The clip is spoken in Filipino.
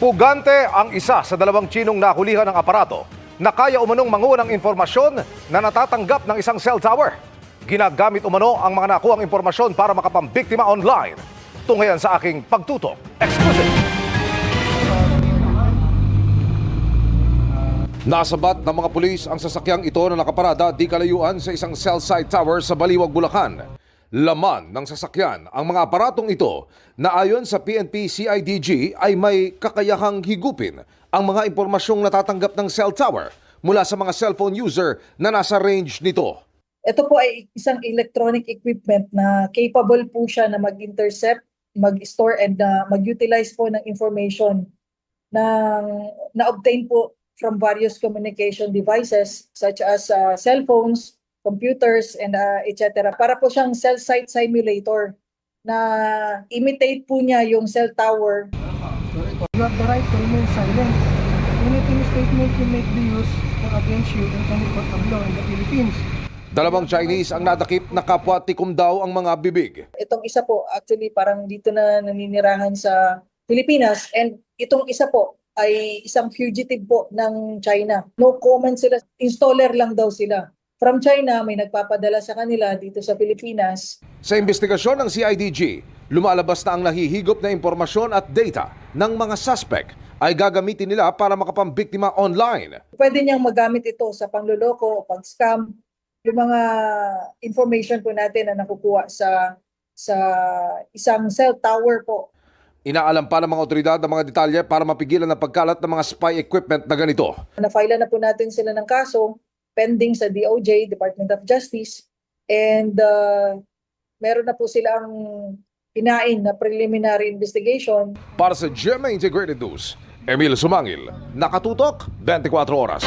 Pugante ang isa sa dalawang Chinong nahulihan ng aparato na kaya umanong manguha ng impormasyon na natatanggap ng isang cell tower. Ginagamit umano ang mga nakuhang impormasyon para makapambiktima online. Tungayan sa aking pagtutok. Exclusive! Nasabat ng mga pulis ang sasakyang ito na nakaparada di kalayuan sa isang cell site tower sa Baliwag, Bulacan. Laman ng sasakyan ang mga aparatong ito na ayon sa PNP CIDG ay may kakayahang higupin ang mga impormasyong natatanggap ng cell tower mula sa mga cellphone user na nasa range nito. Ito po ay isang electronic equipment na capable po siya na mag-intercept, mag-store and uh, mag-utilize po ng information ng na-obtain po from various communication devices such as uh, cell phones, computers, and uh, etc. Para po siyang cell site simulator na imitate po niya yung cell tower You have the right to remain silent. Anything statement you make be used or against you in any court of law in the Philippines. Dalawang Chinese ang nadakip na kapwa tikom daw ang mga bibig. itong isa po actually parang dito na naninirahan sa Pilipinas and itong isa po ay isang fugitive po ng China. No comment sila, installer lang daw sila. From China, may nagpapadala sa kanila dito sa Pilipinas. Sa investigasyon ng CIDG, lumalabas na ang nahihigop na impormasyon at data ng mga suspect ay gagamitin nila para makapambiktima online. Pwede niyang magamit ito sa pangloloko o pag-scam. Yung mga information po natin na nakukuha sa sa isang cell tower po Inaalam pa ng mga otoridad ang mga detalye para mapigilan ang pagkalat ng mga spy equipment na ganito. na-file na po natin sila ng kaso pending sa DOJ, Department of Justice. And uh, meron na po silang hinain na preliminary investigation. Para sa GMA Integrated News, Emil Sumangil, Nakatutok, 24 Oras.